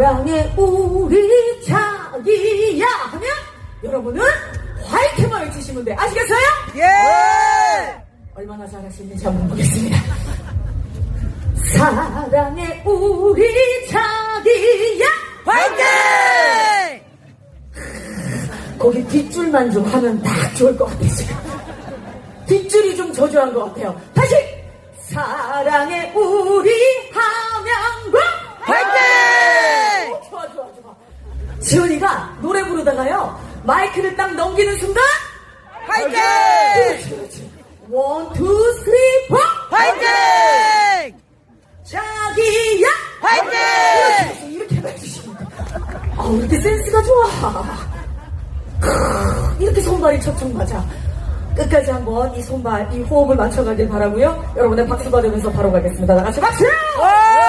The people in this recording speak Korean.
사랑해 우리 자기야 하면 여러분은 화이트만 외치시면 돼. 아시겠어요? 예! 얼마나 잘하시는지 한번 보겠습니다. 사랑해 우리 자기야. 화이팅! 거기 뒷줄만 좀 하면 딱 좋을 것 같아 지금 뒷줄이 좀 저조한 것 같아요. 다시! 사랑해 우리 함양과 화이팅! 어, 좋아 좋아 좋아 부르다가요 마이크를 딱 넘기는 순간! 그렇지 그렇지 원, 투, 쓰리, 포 화이팅! 자기야 화이팅! 그렇지, 이렇게 해주시면 돼 아, 왜 이렇게 센스가 좋아 크, 이렇게 손발이 척척 맞아 끝까지 한번 이 손발, 이 호흡을 맞춰가길 바라고요 여러분의 박수 받으면서 바로 가겠습니다 다 같이 박수! 와!